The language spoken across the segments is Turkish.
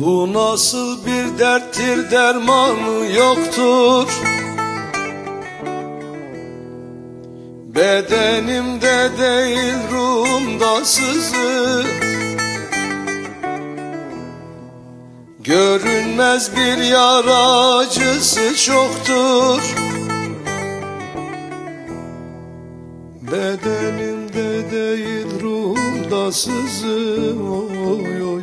Bu nasıl bir derttir dermanı yoktur? Bedenimde değil ruhumda sızı. Görünmez bir yara acısı çoktur. Bedenimde değil ruhumda sızı. Oy oy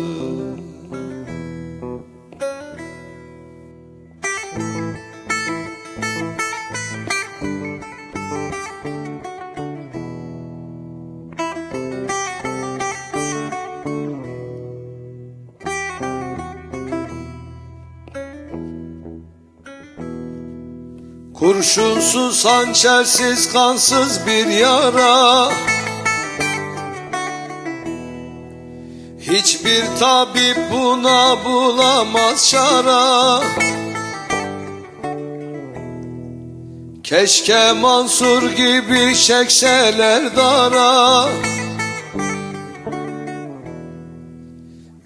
Kurşunsuz, hançersiz, kansız bir yara. Hiçbir tabip buna bulamaz şara. Keşke Mansur gibi çekseler dara.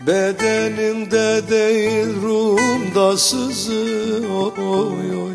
Bedenimde değil ruhumda sızı. Oy oy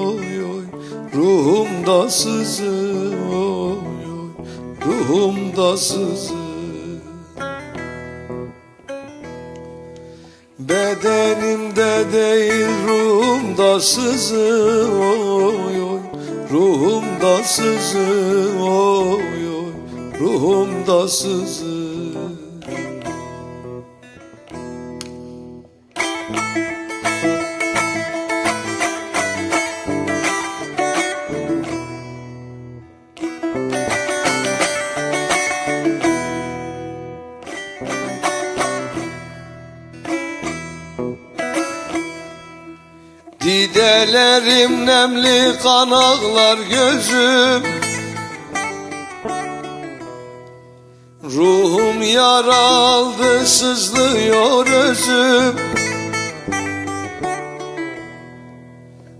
Ruhumda sızı oy oy Ruhumda sızı. Bedenimde değil ruhumda sızı oy oy Ruhumda sızı oy oy Ruhumda sızı Didelerim nemli kan ağlar gözüm. Ruhum yara aldı sızlıyor özüm.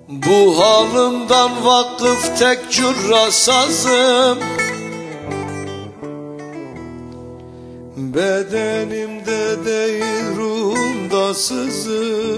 Bu halımdan vakıf tek curra sazım. Bedenimde değil ruhumda sızı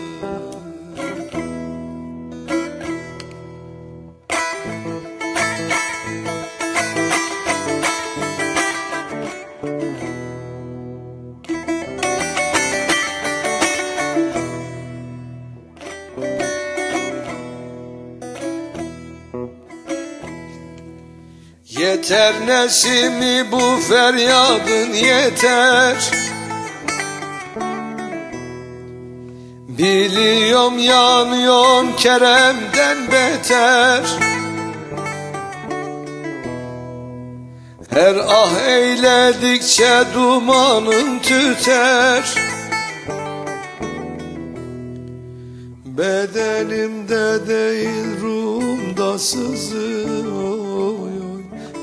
Yeter nesimi bu feryadın yeter. Biliyorum yanıyorum Kerem'den beter. Her ah eyledikçe dumanın tüter. Bedenimde değil ruhumda sızıyor